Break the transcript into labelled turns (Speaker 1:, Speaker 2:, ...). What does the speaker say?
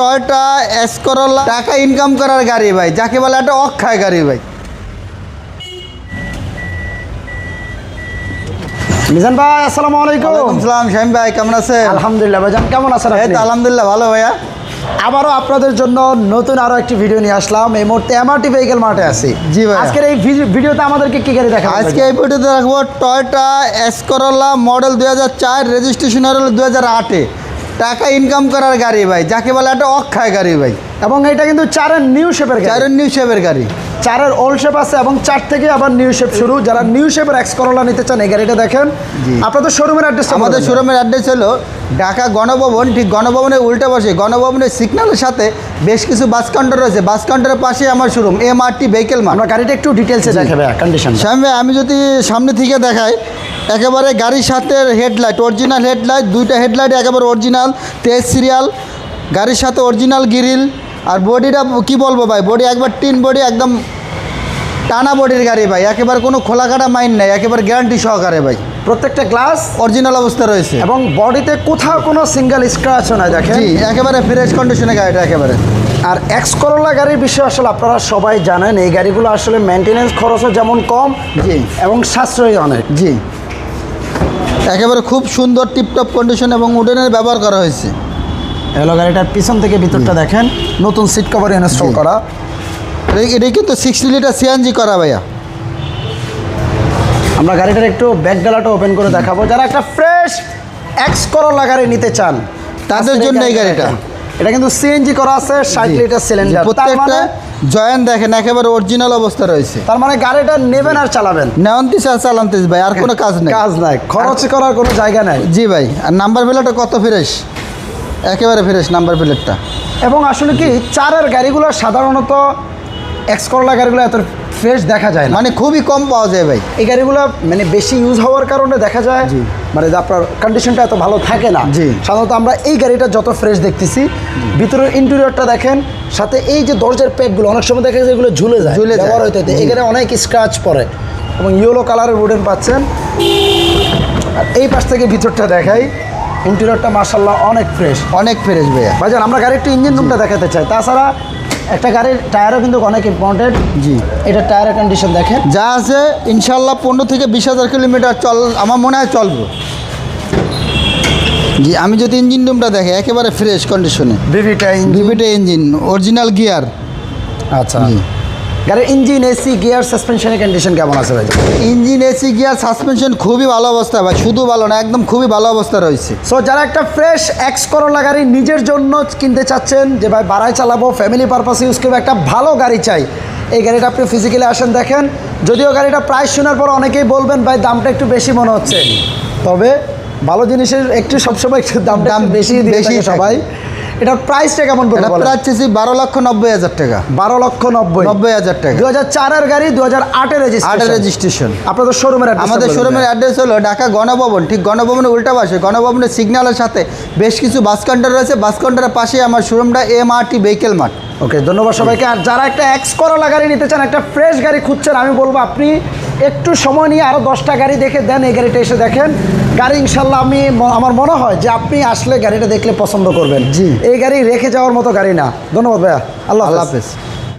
Speaker 1: Toyota এসকরোলা টাকা income করার গাড়ি ভাই যাকে বলে একটা অক্ষয় গাড়ি ভাই।
Speaker 2: মিজান ভাই আসসালামু আলাইকুম।
Speaker 1: ওয়ালাইকুম সালাম শাহিম ভাই কেমন আছেন?
Speaker 2: আলহামদুলিল্লাহ ভাইজান কেমন আছেন
Speaker 1: এই তো আলহামদুলিল্লাহ ভালো ভাইয়া।
Speaker 2: আবারও আপনাদের জন্য নতুন আরও একটি ভিডিও নিয়ে আসলাম। এই মুহূর্তে এমআরটি ভেহিকেল মার্টে আছি।
Speaker 1: জি ভাইয়া।
Speaker 2: আজকের এই ভিডি- ভিডিওতে আমাদেরকে কি গাড়ি দেখা
Speaker 1: আজকে এই ভিডিওতে রাখব টয়টা এসকরোলা মডেল দুই হাজার চার রেজিস্ট্রেশন হলো দু হাজার আটে। টাকা ইনকাম করার গাড়ি ভাই, যাকে বলে একটা অক্ষয় গাড়ি ভাই।
Speaker 2: এবং এটা কিন্তু চারের নিউ শেপের গাড়ি।
Speaker 1: চারের নিউ শেপের গাড়ি।
Speaker 2: চারের ওল্ড শেপ আছে এবং চার থেকে আবার নিউ শেপ শুরু। যারা নিউ শেপের এক্স করোলা নিতে চান এই গাড়িটা দেখেন। আপনাদের শোরুমের অ্যাড্রেস
Speaker 1: আমাদের শোরুমের অ্যাড্রেস হলো ঢাকা গণভবন ঠিক গণভবনের উল্টে পাশে। গণভবনের সিগন্যালের সাথে বেশ কিছু বাস কাউন্টার রয়েছে। বাস কাউন্টারের পাশে আমার showroom M R T vehicle mart
Speaker 2: গাড়িটা একটু ডিটেলসে দেখাবে কন্ডিশন
Speaker 1: শ্যাম ভাই আমি যদি সামনে থেকে দেখাই একেবারে গাড়ির সাথে হেডলাইট অরিজিনাল হেডলাইট দুইটা হেডলাইট একেবারে অরিজিনাল তেজ সিরিয়াল গাড়ির সাথে অরিজিনাল গ্রিল আর বডিটা কি বলব ভাই? বডি একবার টিন বডি একদম টানা বডির গাড়ি ভাই। একেবারে কোনো খোলাকাটা মাইন্ড নেই একেবারে গ্যারান্টি সহকারে ভাই।
Speaker 2: প্রত্যেকটা গ্লাস
Speaker 1: অরিজিনাল অবস্থা রয়েছে।
Speaker 2: এবং বডিতে কোথাও কোনো সিঙ্গেল স্ক্র্যাচও নাই দেখেন।
Speaker 1: জি একেবারে ফ্রেশ কন্ডিশনে গাড়িটা একেবারে।
Speaker 2: আর এক্স করোলা গাড়ির বিষয়ে আসলে আপনারা সবাই জানেন এই গাড়িগুলো আসলে মেনটেনেন্স খরচও যেমন কম
Speaker 1: জি।
Speaker 2: এবং সাশ্রয়ী অনেক।
Speaker 1: জি। একেবারে খুব সুন্দর টিপটপ কন্ডিশন এবং উডেনের ব্যবহার করা হয়েছে।
Speaker 2: এলো গাড়িটার পিছন থেকে ভিতরটা দেখেন। নতুন সিট কভার ইনস্টল করা।
Speaker 1: এটা- এটা কিন্তু সিক্সটি লিটার সিএনজি করা ভাইয়া।
Speaker 2: আমরা গাড়িটার একটু ব্যাক ডালাটা ওপেন করে দেখাবো। যারা একটা ফ্রেশ এক্স করোলা গাড়ি নিতে চান
Speaker 1: তাদের জন্য এই গাড়িটা।
Speaker 2: এটা কিন্তু সিএনজি করা আছে ষাট লিটার সিলিন্ডার তার
Speaker 1: প্রত্যেকটা
Speaker 2: মানে
Speaker 1: জয়েন্ট দেখেন একেবারে অরিজিনাল অবস্থা রয়েছে।
Speaker 2: তার মানে গাড়িটা নেবেন আর চালাবেন।
Speaker 1: নেওয়ান্তিস আর চালান্তিস ভাই আর কোনো কাজ নেই।
Speaker 2: কাজ নাই। খরচ করার কোনো জায়গা নাই।
Speaker 1: জি ভাই আর নাম্বার প্লেটটা কত ফ্রেশ একেবারে ফ্রেশ নাম্বার প্লেটটা
Speaker 2: এবং আসলে কি চারের গাড়িগুলো সাধারণত এক্স করলা গাড়িগুলো এত ফ্রেশ দেখা যায় না
Speaker 1: মানে খুবই কম পাওয়া যায় ভাই
Speaker 2: এই গাড়িগুলো মানে বেশি ইউজ হওয়ার কারণে দেখা যায়
Speaker 1: জি।
Speaker 2: মানে আপনার কন্ডিশনটা এত ভালো থাকে না
Speaker 1: জি।
Speaker 2: সাধারণত আমরা এই গাড়িটা যত ফ্রেশ দেখতেছি ভিতরের ইন্টেরিয়রটা দেখেন সাথে এই যে দরজার প্যাকগুলো অনেক সময় দেখা যায় এগুলো ঝুলে যায়
Speaker 1: ঝুলে।
Speaker 2: ব্যবহার হইতে হইতে। এখানে অনেক স্ক্র্যাচ পড়ে এবং ইয়েলো কালারের উডেন পাচ্ছেন আর এই পাশ থেকে ভিতরটা দেখাই ইন্টেরিয়রটা মার্শাল্লাহ অনেক ফ্রেশ।
Speaker 1: অনেক ফ্রেশ ভাইয়া।
Speaker 2: ভাইজান আমরা গাড়ির একটু ইঞ্জিন রুমটা দেখাতে চাই। তাছাড়া একটা গাড়ির টায়ারও কিন্তু অনেক ইম্পর্টেন্ট
Speaker 1: জি।
Speaker 2: এটা টায়ারের কন্ডিশন দেখেন।
Speaker 1: যা আছে ইনশাল্লাহ পনেরো থেকে বিশ হাজার কিলোমিটার চল আমার মনে হয় চলবো। জি আমি যদি ইঞ্জিন রুমটা দেখে একেবারে ফ্রেশ কন্ডিশনে
Speaker 2: বিভিটা
Speaker 1: ভিভিটা ইঞ্জিন অরিজিনাল গিয়ার
Speaker 2: আচ্ছা। গাড়ির ইঞ্জিন এসি গিয়ার সাসপেনশনের কন্ডিশন কেমন আছে ভাই?
Speaker 1: ইঞ্জিন এসি গিয়ার সাসপেনশন খুবই ভালো অবস্থা ভাই শুধু ভালো না একদম খুবই ভালো অবস্থা রয়েছে।
Speaker 2: সো যারা একটা ফ্রেশ এক্স করোলা গাড়ি নিজের জন্য কিনতে চাচ্ছেন যে ভাই বাড়ায় চালাবো ফ্যামিলি পারপাস ইউজ করব একটা ভালো গাড়ি চাই এই গাড়িটা আপনি ফিজিক্যালি আসেন দেখেন। যদিও গাড়িটা প্রাইস শোনার পর অনেকেই বলবেন ভাই দামটা একটু বেশি মনে হচ্ছে। তবে ভালো জিনিসের একটু সবসময় একটু
Speaker 1: দাম
Speaker 2: দাম বেশি
Speaker 1: বেশি।
Speaker 2: সবাই। এটার প্রাইসটা কেমন
Speaker 1: এটা
Speaker 2: পড়বে
Speaker 1: প্রায় বারো লক্ষ নব্বই হাজার টাকা।
Speaker 2: বারো লক্ষ নব্বই।
Speaker 1: নব্বই হাজার টাকা।
Speaker 2: দু হাজার চারের গাড়ি দু হাজার আটের
Speaker 1: আটের
Speaker 2: রেজিস্ট্রেশন আপনাদের শোরুমের
Speaker 1: আমাদের শোরুমের অ্যাড্রেস হলো ঢাকা গণভবন। ঠিক গণভবনের উল্টা পাশে। গণভবনের সিগন্যালের সাথে বেশ কিছু বাস কাউন্টার রয়েছে। বাস কাউন্টারের পাশে আমার শোরুমটা M R T vehicle mart
Speaker 2: okay ধন্যবাদ সবাইকে। আর যারা একটা এক্স করোলা গাড়ি নিতে চান একটা ফ্রেশ গাড়ি খুঁজছেন আমি বলব আপনি একটু সময় নিয়ে আরও দশটা গাড়ি দেখে দেন এই গাড়িটা এসে দেখেন। গাড়ি ইনশাল্লাহ আমি আমার মনে হয় যে আপনি আসলে গাড়িটা দেখলে পছন্দ করবেন।
Speaker 1: জি।
Speaker 2: এই গাড়ি রেখে যাওয়ার মতো গাড়ি না। ধন্যবাদ ভাইয়া। আল্লাহ
Speaker 1: আল্লাহ
Speaker 2: হাফিজ
Speaker 1: হাফেজ।